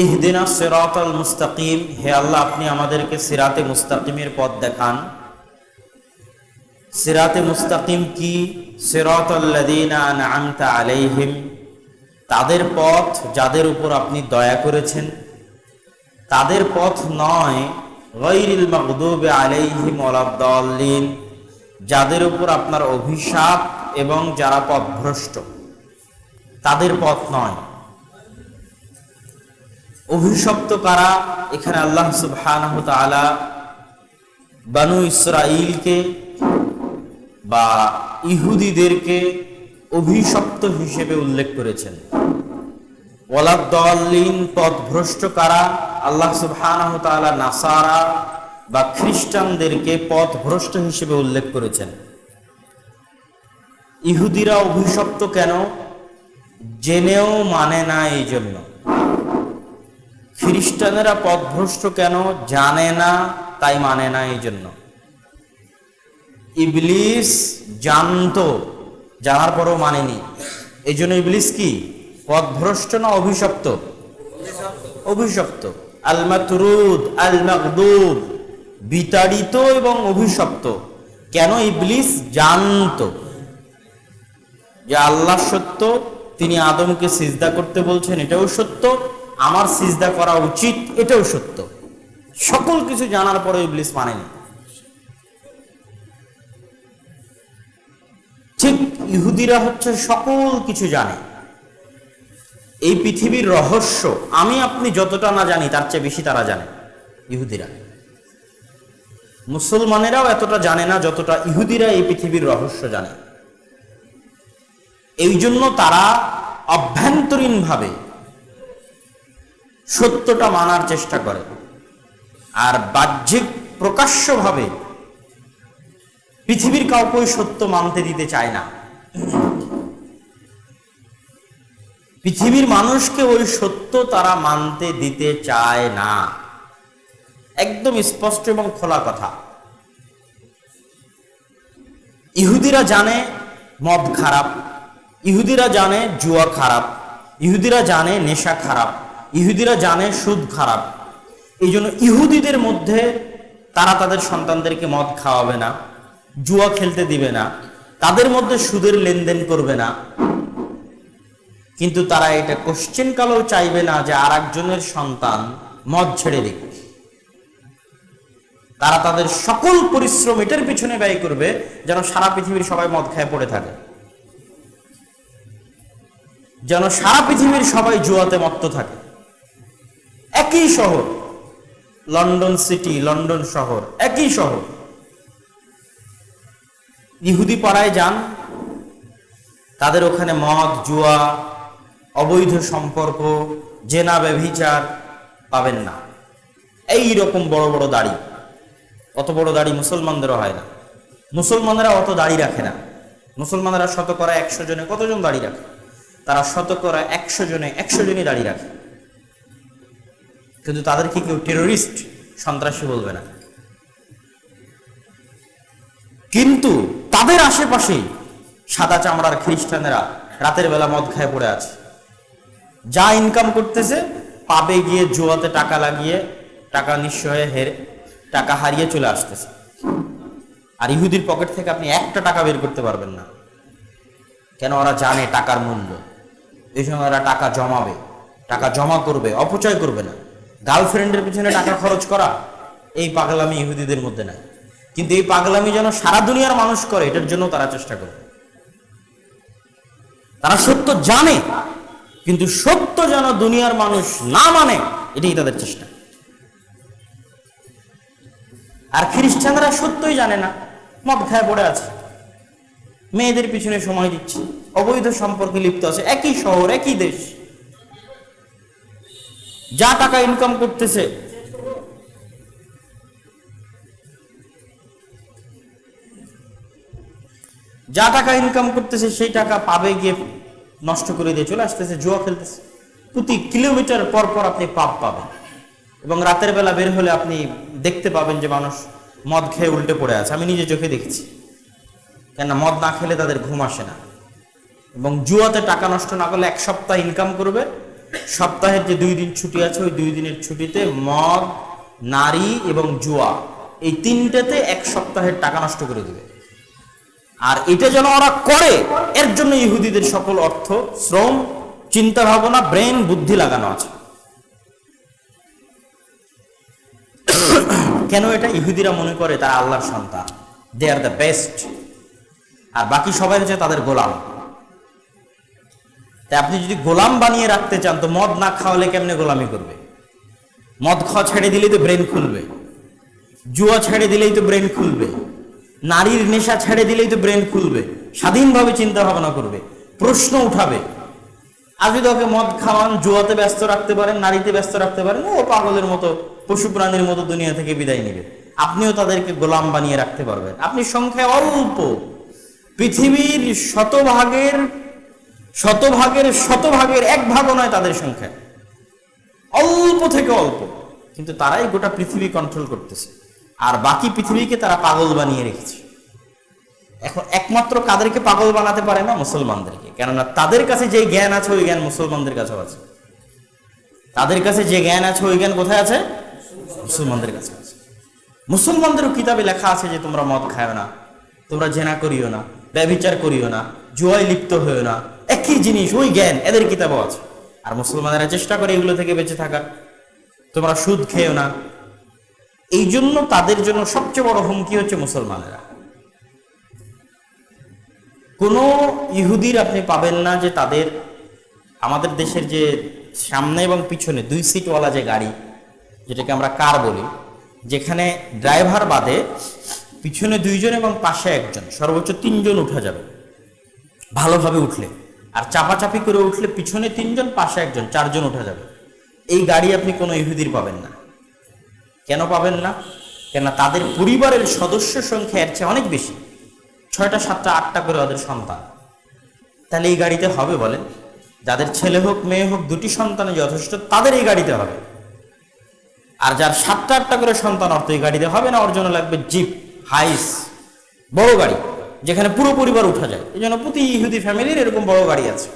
ইহদিনা সিরাতাল মুস্তাকিম, হে আল্লাহ, আপনি আমাদেরকে সিরাতে মুস্তাকিমের পথ দেখান। সিরাতে মুস্তাকিম কি? সিরাতাল্লাযীনা আনআমতা আলাইহিম, তাদের পথ যাদের উপর আপনি দয়া করেছেন। তাদের পথ নয় গৈরিল মাগদুবে আলাইহিম ওয়ালাদ-দাল্লিন যাদের উপর আপনার অভিশাপ এবং যারা পথভ্রষ্ট। তাদের পথ নয়। অভিশপ্ত কারা? এখানে আল্লাহ সুবহানাহু তাআলা বানু ইসরাইলকে বা ইহুদিদেরকে অভিশপ্ত হিসেবে উল্লেখ করেছেন। ওয়ালাদ্দাল্লিন পথভ্রষ্ট কারা? আল্লাহ সুবহানাহু তাআলা নাসারা বা খ্রিস্টানদেরকে পথভ্রষ্ট হিসেবে উল্লেখ করেছেন। ইহুদিরা অভিশপ্ত কেন? জেনেও মানে না এই জন্য খ্রিস্টানেরা পথভ্রষ্ট কেন? জানে না, তাই মানে না এই জন্য। ইবলিস জানত, জানার পরও মানেনি। এই জন্য ইবলিস কি? পথভ্রষ্ট না অভিশপ্ত? অভিশপ্ত। আল মাতরুদ বিতাড়িত এবং অভিশপ্ত। কেন ইবলিস জানত? যে আল্লাহ সত্য, তিনি আদমকে সিজদা করতে বলছেন, এটাও সত্য। আমার সিজদা করা উচিত, এটাও সত্য। সকল কিছু জানার পরে ইবলিস মানেনি। ঠিক ইহুদিরা হচ্ছে সকল কিছু জানে। এই পৃথিবীর রহস্য, আমি আপনি যতটা না জানি, তার চেয়ে বেশি তারা জানে, ইহুদিরা। মুসলমানেরাও এতটা জানে না যতটা ইহুদিরা এই পৃথিবীর রহস্য জানে। এই জন্য তারা অভ্যন্তরীণভাবে সত্যটা মানার চেষ্টা করে। আর বাহ্যিক প্রকাশ্যভাবে পৃথিবীর কাউকে সত্য মানতে দিতে চায় না। পৃথিবীর মানুষকে ওই সত্য তারা মানতে দিতে চায় না। একদম স্পষ্ট এবং খোলা কথা। ইহুদিরা জানে মদ খারাপ, ইহুদিরা জানে জুয়া খারাপ, ইহুদিরা জানে নেশা খারাপ। ইহুদিরা জানে সুদ খারাপ। এই জন্য ইহুদিদের মধ্যে তারা তাদের সন্তানদেরকে মদ খাওয়াবে না, জুয়া খেলতে দিবে না, তাদের মধ্যে সুদের লেনদেন করবে না। কিন্তু তারা এটা কোশ্চেন কালেও চাইবে না যে আর একজনের সন্তান মদ ছেড়ে দিক। তারা তাদের সকল পরিশ্রম এটার পিছনে ব্যয় করবে যেন সারা পৃথিবীর সবাই মদ খায় পড়ে থাকে। যেন সারা পৃথিবীর সবাই জুয়াতে মত্ত থাকে। একই শহর। লন্ডন সিটি, লন্ডন শহর, একই শহর। ইহুদি পাড়ায় যান। তাদের ওখানে মদ, জুয়া, অবৈধ সম্পর্ক, জেনা ব্যভিচার পাবেন না। এই রকম বড় বড় দাড়ি। অত বড় দাড়ি মুসলমানদেরও হয় না। মুসলমানেরা অত দাড়ি রাখে না। মুসলমানরা শতকরা একশো জনে, কতজন দাড়ি রাখে? তারা শতকরা একশো জনে, একশো জনই দাড়ি রাখে। কিন্তু তাদেরকে কেউ টেরোরিস্ট সন্ত্রাসী বলবে না। কিন্তু তাদের আশেপাশে সাদা চামড়ার খ্রিস্টানেরা রাতের বেলা মদ খায় পড়ে আছে। যা ইনকাম করতেছে পাবে গিয়ে জোয়াতে টাকা লাগিয়ে, টাকা নিঃস্ব হেরে, টাকা হারিয়ে চলে আসতেছে। আর ইহুদির পকেট থেকে আপনি একটা টাকা বের করতে পারবেন না। কেন ওরা জানে টাকার মূল্য? এই জন্য ওরা টাকা জমাবে, টাকা জমা করবে, অপচয় করবে না। গার্লফ্রেন্ডের পিছনে টাকা খরচ করা এই পাগলামি ইহুদিদের মধ্যে নাই। কিন্তু এই পাগলামি যেন সারা দুনিয়ার মানুষ করে, এটার জন্য তারা চেষ্টা করবে। তারা সত্য জানে, কিন্তু সত্য যেন দুনিয়ার মানুষ না মানে এটাই তাদের চেষ্টা। আর খ্রিস্টানরা সত্যই জানে না মদ খায় পড়ে আছে। মেয়েদের পিছনে সময় দিচ্ছে, অবৈধ সম্পর্কে লিপ্ত আছে, একই শহর, একই দেশ। যা টাকা ইনকাম করতেছে। যা টাকা ইনকাম করতেছে, সেই টাকা পাবে গিয়ে নষ্ট করে দিয়ে চলে আসতেছে, জুয়া খেলতেছে। প্রতি কিলোমিটার পর পর আপনি পাপ পাবেন। এবং রাতের বেলা বের হলে আপনি দেখতে পাবেন যে মানুষ মদ খেয়ে উল্টে পড়ে আছে। আমি নিজে চোখে দেখেছি। কেন মদ না খেলে তাদের ঘুম আসে না। এবং জুয়াতে টাকা নষ্ট না করলে এক সপ্তাহ ইনকাম করবে। সপ্তাহের যে দুই দিন ছুটি আছে, ওই দুই দিনের ছুটিতে মদ, নারী এবং জুয়া, এই তিনটাতে এক সপ্তাহের টাকা নষ্ট করে দিবে। আর এটা যেন ওরা করে, এর জন্য ইহুদিদের সকল অর্থ, শ্রম চিন্তা ভাবনা ব্রেন, বুদ্ধি লাগানো আছে। কেন এটা? ইহুদিরা মনে করে তারা আল্লাহর সন্তান। দে আর দ্য বেস্ট আর বাকি সবাই হচ্ছে তাদের গোলাম। তাই আপনি যদি গোলাম বানিয়ে রাখতে চান, তো মদ না খাওয়ালে কেমনে গোলামি করবে? মদ খাওয়া ছেড়ে দিলেই তো ব্রেন খুলবে। জুয়া ছেড়ে দিলেই তো ব্রেন খুলবে। নারীর নেশা ছেড়ে দিলেই তো ব্রেন খুলবে। স্বাধীনভাবে চিন্তা ভাবনা করবে, প্রশ্ন উঠাবে। আর যদি ওকে মদ খাওয়ান, জুয়াতে ব্যস্ত রাখতে পারেন, নারীতে ব্যস্ত রাখতে পারেন, ও পাগলের মতো পশু প্রাণীর মতো দুনিয়া থেকে বিদায় নেবে। আপনিও তাদেরকে গোলাম বানিয়ে রাখতে পারবেন। আপনি সংখ্যায় অল্প। পৃথিবীর শতভাগের শতভাগের শতভাগের এক ভাগও নয় তাদের সংখ্যা। অল্প থেকে অল্প। কিন্তু তারাই গোটা পৃথিবী কন্ট্রোল করতেছে। আর বাকি পৃথিবীকে তারা পাগল বানিয়ে রেখেছে। এখন একমাত্র কাদেরকে পাগল বানাতে পারে না মুসলমানদেরকে। কেননা তাদের কাছে যে জ্ঞান আছে, ওই জ্ঞান মুসলমানদের কাছেও আছে। তাদের কাছে যে জ্ঞান আছে, ওই জ্ঞান কোথায় আছে? মুসলমানদের কাছে আছে। মুসলমানদেরও কিতাবে লেখা আছে যে তোমরা মদ খায় না, তোমরা জেনা করিও না, ব্যভিচার করিও না, জুয়ায় লিপ্ত হইও না একই জিনিস, ওই জ্ঞান, এদের কিতাবও আছে। আর মুসলমানেরা চেষ্টা করে এগুলো থেকে বেঁচে থাকার। তোমরা সুদ খেও না। এই জন্য তাদের জন্য সবচেয়ে বড় হুমকি হচ্ছে মুসলমানেরা। কোনো ইহুদির আপনি পাবেন না যে তাদের, আমাদের দেশের যে সামনে এবং পিছনে দুই সিটওয়ালা যে গাড়ি, যেটাকে আমরা কার বলি, যেখানে ড্রাইভার বাদে পিছনে দুইজন এবং পাশে একজন, সর্বোচ্চ তিনজন উঠা যাবে। ভালোভাবে উঠলে। আর চাপাচাপি করে উঠলে পিছনে তিনজন, পাশে একজন, চারজন উঠা যাবে। এই গাড়ি আপনি কোনো ইহুদির পাবেন না। কেন পাবেন না? কেন তাদের পরিবারের সদস্য সংখ্যা এর চেয়ে অনেক বেশি। ছয়টা, সাতটা, আটটা করে ওদের সন্তান। তাহলে এই গাড়িতে হবে বলেন? যাদের ছেলে হোক, মেয়ে হোক, দুটি সন্তানে যথেষ্ট, তাদের এই গাড়িতে হবে। আর যার সাতটা, আটটা করে সন্তান অর্থ এই গাড়িতে হবে না, ওর জন্য লাগবে জিপ, হাইস, বড় গাড়ি। যেখানে পুরো পরিবার উঠা যায়। এই জন্য প্রতি ইহুদি ফ্যামিলির এরকম বড় গাড়ি আছে।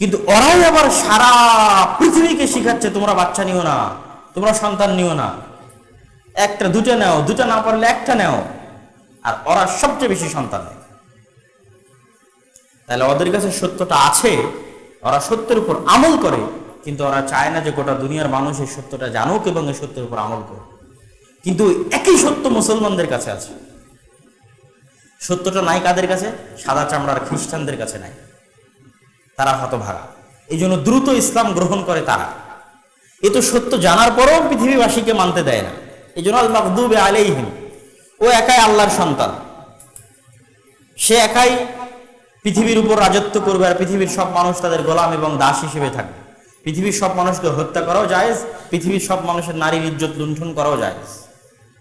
কিন্তু ওরাই আবার সারা পৃথিবীকে শিখাচ্ছে, তোমরা বাচ্চা নিও না, তোমরা সন্তান নিও না। একটা দুটা নেও, দুটা না পারলে একটা নেও। আর ওরা সবচেয়ে বেশি সন্তান নেয়। তাহলে ওদের কাছে সত্যটা আছে, ওরা সত্যের উপর আমল করে, কিন্তু ওরা চায় না যে গোটা দুনিয়ার মানুষ এই সত্যটা জানুক এবং এই সত্যের উপর আমল করুক। কিন্তু একই সত্য মুসলমানদের কাছে আছে। সত্যটা নাই কাদের কাছে, সাদা চামড়ার খ্রিস্টানদের কাছে নাই। তারা হতভাগা। এই জন্য দ্রুত ইসলাম গ্রহণ করে তারা। এ তো সত্য, জানার পরেও পৃথিবীবাসীকে মানতে দেয় না। এই জন্য আল মাকদুবে আলাইহিম, ও একাই আল্লাহর সন্তান। সে একাই পৃথিবীর উপর রাজত্ব করবে আর পৃথিবীর সব মানুষ তাদের গোলাম এবং দাস হিসেবে থাকবে। পৃথিবীর সব মানুষকে হত্যা করাও যায় পৃথিবীর সব মানুষের নারীর ইজ্জত লুণ্ঠন করাও যায়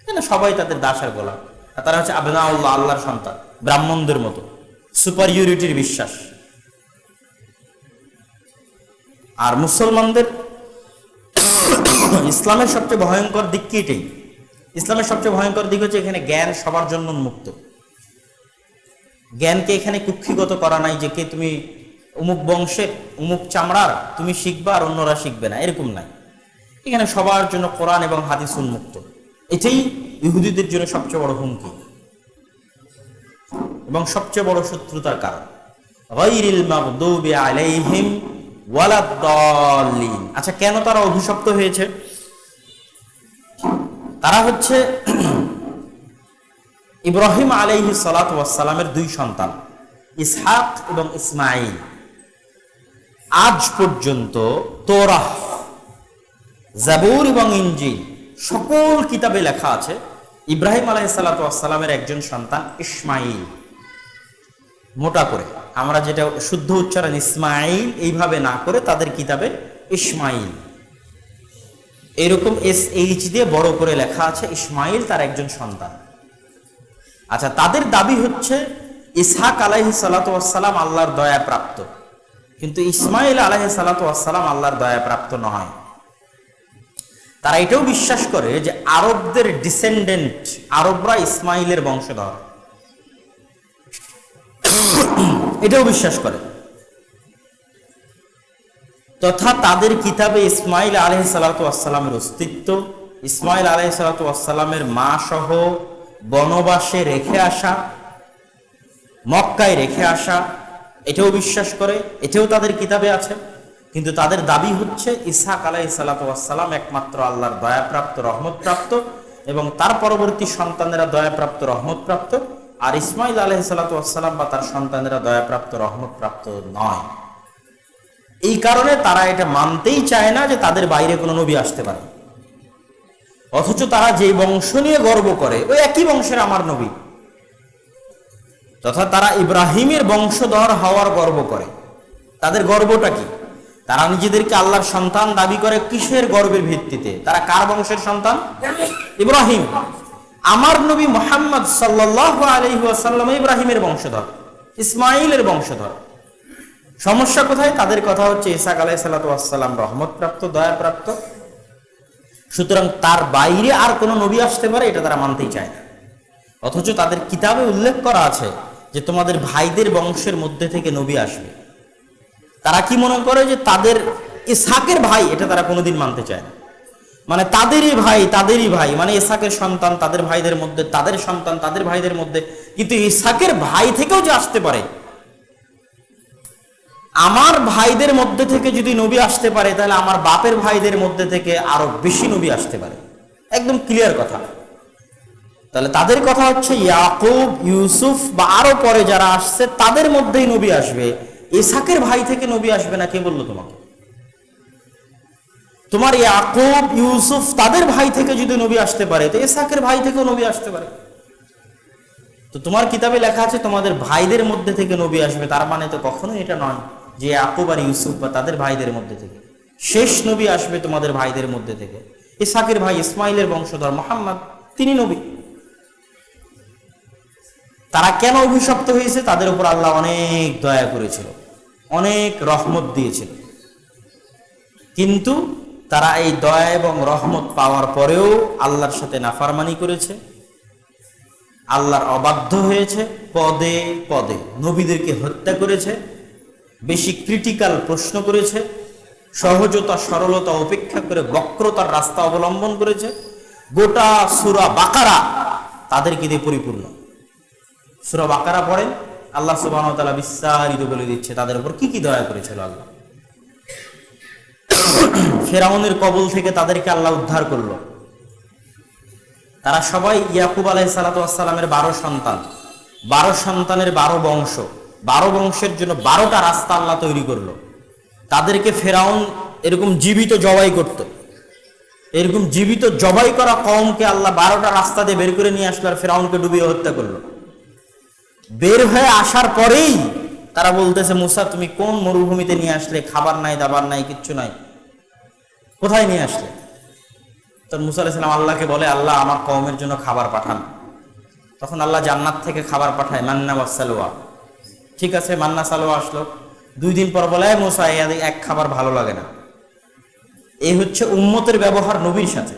কেন সবাই তাদের দাস আর গোলাম? তারা হচ্ছে আবেদা আল্লাহ আল্লাহর সন্তান, ব্রাহ্মণদের মতো। সুপারিয়রিটির বিশ্বাস। আর মুসলমানদের ইসলামের সবচেয়ে ভয়ঙ্কর দিক কি এটাই? ইসলামের সবচেয়ে ভয়ঙ্কর দিক হচ্ছে এখানে জ্ঞান সবার জন্য উন্মুক্ত। জ্ঞানকে এখানে কুক্ষিগত করা নাই যে কে তুমি অমুক বংশের, অমুক চামড়ার, তুমি শিখবা আর অন্যরা শিখবে না, এরকম নাই। এখানে সবার জন্য কোরআন এবং হাদিস উন্মুক্ত। এটাই ইহুদিদের জন্য সবচেয়ে বড় হুমকি এবং সবচেয়ে বড় শত্রুতার কারণ। আচ্ছা কেন তারা অভিশপ্ত হয়েছে? তারা হচ্ছে ইব্রাহিম আলাইহি সালাত ওয়াসালামের দুই সন্তান, ইসহাক এবং ইসমাইল আজ পর্যন্ত তোরাহ, জাবুর এবং ইঞ্জিল সকল কিতাবে লেখা আছে। ইব্রাহিম আলাইহি সালাত ওয়াসালামের একজন সন্তান ইসমাইল মোটা করে। আমরা যেটা শুদ্ধ উচ্চারণ ইসমাইল এইভাবে না করে তাদের কিতাবে ইসমাইল এরকম এস এইচ দিয়ে বড় করে লেখা আছে ইসমাইল তার একজন সন্তান। আচ্ছা তাদের দাবি হচ্ছে ইসহাক আলাহি সালাতাম আল্লাহর দয়া প্রাপ্ত কিন্তু ইসমাইল আলাহি সালাতাম আল্লাহর দয়া প্রাপ্ত নয়। তারা এটাও বিশ্বাস করে যে আরবদের ডিসেন্ডেন্ট আরবরা ইসমাইলের বংশধর। এটাও বিশ্বাস করে। তথা তাদের কিতাবে ইসমাইল আলহ সালাতামের অস্তিত্ব, ইসমাইল আলহ সালাতামের মা সহ বনবাসে রেখে আসা, মক্কায় রেখে আসা, এটাও বিশ্বাস করে, এটাও তাদের কিতাবে আছে। কিন্তু তাদের দাবি হচ্ছে ইসাক আলাই সালাতাম একমাত্র আল্লাহর দয়াপ্রাপ্ত, রহমতপ্রাপ্ত এবং তার পরবর্তী সন্তানেরা দয়াপ্রাপ্ত, রহমতপ্রাপ্ত। আর ইসমাইল আলহ সালাতাম বা তার সন্তানেরা দয়াপ্রাপ্ত, রহমতপ্রাপ্ত নয়। এই কারণে তারা এটা মানতেই চায় না যে তাদের বাইরে কোনো নবী আসতে পারে। অথচ তারা যে বংশ নিয়ে গর্ব করে, ওই একই বংশের আমার নবী। তথা তারা ইব্রাহিমের বংশধর হওয়ার গর্ব করে। তাদের গর্বটা কি? তারা নিজেদেরকে আল্লাহর সন্তান দাবি করে কিসের গর্বের ভিত্তিতে? তারা কার বংশের সন্তান? ইব্রাহিম। আমার নবী মোহাম্মদ সাল্লাহ আলহিহাসাল্লাম ইব্রাহিমের বংশধর ইসমাইলের বংশধর। সমস্যা কোথায়? তাদের কথা হচ্ছে ইসাক আলাই সাল্লাতাম রহমতপ্রাপ্ত, দয়াপ্রাপ্ত। সুতরাং তার বাইরে আর কোনো নবী আসতে পারে, এটা তারা মানতেই চায় না। অথচ তাদের কিতাবে উল্লেখ করা আছে যে তোমাদের ভাইদের বংশের মধ্যে থেকে নবী আসবে। তারা কি মনে করে যে তাদের ইসাকের ভাই, এটা তারা কোনোদিন মানতে চায় না। মানে তাদেরই ভাই তাদেরই ভাই মানে ইসাকের সন্তান, তাদের ভাইদের মধ্যে, তাদের সন্তান, তাদের ভাইদের মধ্যে, কিন্তু ইসাকের ভাই থেকেও যে আসতে পারে, আমার ভাইদের মধ্যে থেকে যদি নবী আসতে পারে, তাহলে আমার বাপের ভাইদের মধ্যে থেকে আরও বেশি নবী আসতে পারে। একদম ক্লিয়ার কথা। তাহলে তাদের কথা হচ্ছে ইয়াকুব, ইউসুফ বা আরও পরে যারা আসছে, তাদের মধ্যেই নবী আসবে। ইসাকের ভাই থেকে নবী আসবে না, কে বলল তোমাকে? তোমার ইয়াকুব, ইউসুফ তাদের ভাই থেকে যদি নবী আসতে পারে, তো ইসাকের ভাই থেকেও নবী আসতে পারে। তো তোমার কিতাবে লেখা আছে, তোমাদের ভাইদের মধ্যে থেকে নবী আসবে, তার মানে তো কখনোই এটা নয় যে ইয়াকুব আর ইউসুফ বা তাদের ভাইদের মধ্যে থেকে। শেষ নবী আসবে তোমাদের ভাইদের মধ্যে থেকে। ইসাকের ভাই ইসমাইলের বংশধর মোহাম্মদ, তিনি নবী। তারা কেন অভিশপ্ত হয়েছে? তাদের উপর আল্লাহ অনেক দয়া করেছিল, অনেক রহমত দিয়েছিল। কিন্তু তারা এই দয়া এবং রহমত পাওয়ার পরেও আল্লাহর সাথে নাফারমানি করেছে, আল্লাহর অবাধ্য হয়েছে, পদে পদে নবীদেরকে হত্যা করেছে, বেশি ক্রিটিক্যাল প্রশ্ন করেছে, সহজতা, সরলতা উপেক্ষা করে বক্রতার রাস্তা অবলম্বন করেছে, গোটা সুরা বাকারা তাদেরকে দিয়ে পরিপূর্ণ। সুরা বাকারা পড়েন, আল্লাহ সুবাহ তালা বিস্তারিত বলে দিচ্ছে তাদের উপর কি কি দয়া করেছিল আল্লাহ। ফেরাউনের কবল থেকে তাদেরকে আল্লাহ উদ্ধার করল। তারা সবাই ইয়াকুব আলাই সালাতামের বারো সন্তান। বারো সন্তানের বারো বংশ। বারো বংশের জন্য বারোটা রাস্তা আল্লাহ তৈরি করল। তাদেরকে ফেরাউন এরকম জীবিত জবাই করত। এরকম জীবিত জবাই করা কমকে আল্লাহ বারোটা রাস্তা দিয়ে বের করে নিয়ে আসলো আর ফেরাউনকে ডুবিয়ে হত্যা করল। বের হয়ে আসার পরেই তারা বলতেছে, মুসা, তুমি কোন মরুভূমিতে নিয়ে আসলে? খাবার নাই, দাবার নাই, কিচ্ছু নাই। কোথায় নিয়ে আসলে? তো মুসা আলাইসালাম আল্লাহকে বলে, আল্লাহ আমার কওমের জন্য খাবার পাঠান। তখন আল্লাহ জান্নাত থেকে খাবার পাঠায়, মান্না সালোয়া। ঠিক আছে, মান্না সালোয়া আসলো। দুই দিন পর বলে মুসা এক খাবার ভালো লাগে না। এই হচ্ছে উম্মতের ব্যবহার নবীর সাথে।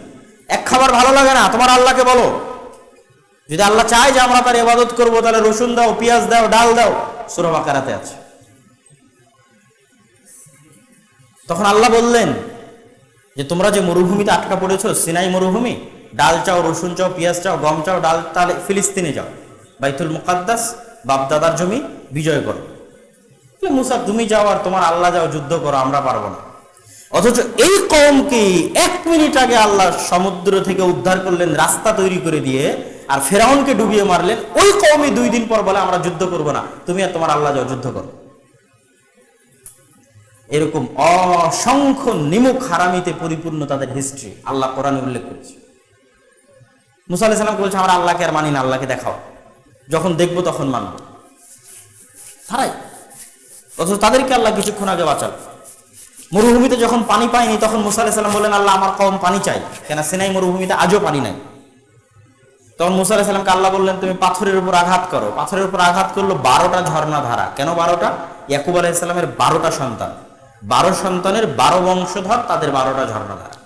এক খাবার ভালো লাগে না, তোমার আল্লাহকে বলো। যদি আল্লাহ চায় যে আমরা তার ইবাদত করব, তাহলে রসুন দাও, পেঁয়াজ দাও, ডাল দাও সুরভ আকারাতে আছে। তখন আল্লাহ বললেন যে, তোমরা যে মরুভূমিতে আটকা পড়েছ, সিনাই মরুভূমি, ডাল চাও, রসুন চাও, পেঁয়াজ চাও, গম চাও, ডাল, তাহলে ফিলিস্তিনে যাও। বাইতুল মুকাদ্দাস, বাপদাদার জমি, বিজয় করো। মুসা, তুমি যাও আর তোমার আল্লাহ যাও, যুদ্ধ করো, আমরা পারব না। অথচ এই কমকে এক মিনিট আগে আল্লাহ সমুদ্র থেকে উদ্ধার করলেন, রাস্তা তৈরি করে দিয়ে আর ফেরাউনকে ডুবিয়ে মারলেন, ওই কমই দুই দিন পর বলে, আমরা যুদ্ধ করব না। তুমি আর তোমার আল্লাহ যাও, যুদ্ধ করো। এরকম অসংখ্য নিমুখ হারামিতে পরিপূর্ণ তাদের হিস্ট্রি আল্লাহ কোরআনে উল্লেখ করেছে। মুসা সাল্লাম বলছে, আমরা আল্লাহকে আর মানি না, আল্লাহকে দেখাও। যখন দেখব তখন মানব। তারাই অথচ তাদেরকে আল্লাহ কিছুক্ষণ আগে বাঁচাল মরুভূমিতে যখন পানি পায়নি, তখন মুসা আলাহ সাল্লাম বললেন, আল্লাহ, আমার কম পানি চাই। কেন, সিনাই মরুভূমিতে আজও পানি নাই। তখন মুসা আলাহ আল্লাহ বললেন, তুমি পাথরের উপর আঘাত করো। পাথরের উপর আঘাত করল বারোটা ঝর্ণা ধারা। কেন বারোটা? ইয়াকুব আলাইসাল্লামের বারোটা সন্তান। বারো সন্তানের বারো বংশধর তাদের বারোটা ঝর্ণাধারা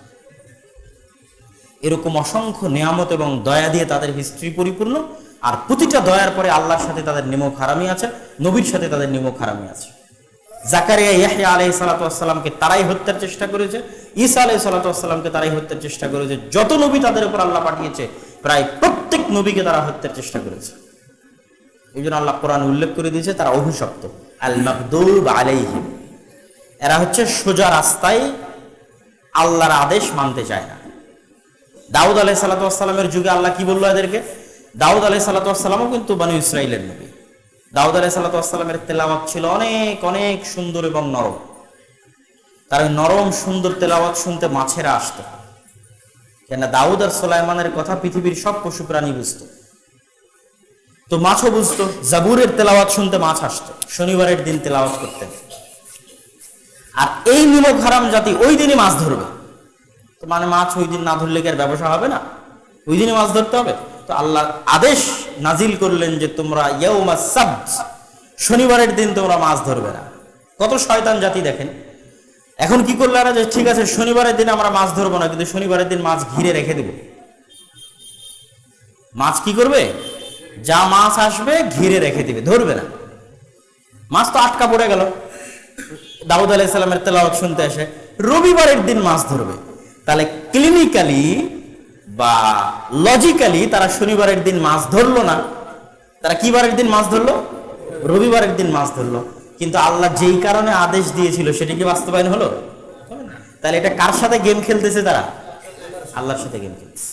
এরকম অসংখ্য নিয়ামত এবং দয়া দিয়ে তাদের হিস্ট্রি পরিপূর্ণ। আর প্রতিটা দয়ার পরে আল্লাহর সাথে তাদের নিমক হারামি আছে, নবীর সাথে তাদের নিমক হারামি আছে। জাকারিয়া ইয়াহিয়া আলাই সালাতামকে তারাই হত্যার চেষ্টা করেছে, ঈসা আলাই সালাতামকে তারাই হত্যার চেষ্টা করেছে। যত নবী তাদের উপর আল্লাহ পাঠিয়েছে প্রায় প্রত্যেক নবীকে তারা হত্যার চেষ্টা করেছে। এই জন্য আল্লাহ কোরআন উল্লেখ করে দিয়েছে, তারা অভিশপ্ত। আল মাকদুব আলাইহিম। এরা হচ্ছে সোজা রাস্তায় আল্লাহর আদেশ মানতে চায় না। দাউদ আলাই সালাতামের যুগে আল্লাহ কি বলল এদেরকে? দাউদ আলাই সালাতামও কিন্তু বানু ইসরায়েলের নবী। দাউদ আলাই সালাতামের তেলাওয়াত ছিল অনেক অনেক সুন্দর এবং নরম। তার নরম, সুন্দর তেলাওয়াত শুনতে মাছেরা আসতো কেন দাউদ আর সোলাইমানের কথা পৃথিবীর সব পশু প্রাণী বুঝত। তো মাছও বুঝতো, জাবুরের তেলাওয়াত শুনতে মাছ আসতো, শনিবারের দিন তেলাওয়াত করতেন। আর এই নিমক হারাম জাতি ওই দিনই মাছ ধরবে। তো মানে মাছ ওই দিন না ধরলে কি আর ব্যবসা হবে না? ওই দিনই মাছ ধরতে হবে। তো আল্লাহ আদেশ নাজিল করলেন যে তোমরা ইয়ৌমা সাবত শনিবারের দিন তোমরা মাছ ধরবে না। কত শয়তান জাতি দেখেন। এখন কি করলে যে, ঠিক আছে, শনিবারের দিন আমরা মাছ ধরবো না, কিন্তু শনিবারের দিন মাছ ঘিরে রেখে দেব। মাছ কি করবে? যা মাছ আসবে, ঘিরে রেখে দিবে, ধরবে না। মাছ তো আটকা পড়ে গেল। দাউদ আলাইসাল্লামের তেলাওয়াত শুনতে আসে, রবিবারের দিন মাছ ধরবে। তাহলে ক্লিনিক্যালি বা লজিক্যালি তারা শনিবারের দিন মাছ ধরলো না। তারা কি বারের দিন মাছ ধরলো? রবিবারের দিন মাছ ধরলো। কিন্তু আল্লাহ যেই কারণে আদেশ দিয়েছিল, সেটি কি বাস্তবায়ন হলো? তাহলে এটা কার সাথে গেম খেলতেছে তারা? আল্লাহর সাথে গেম খেলতেছে।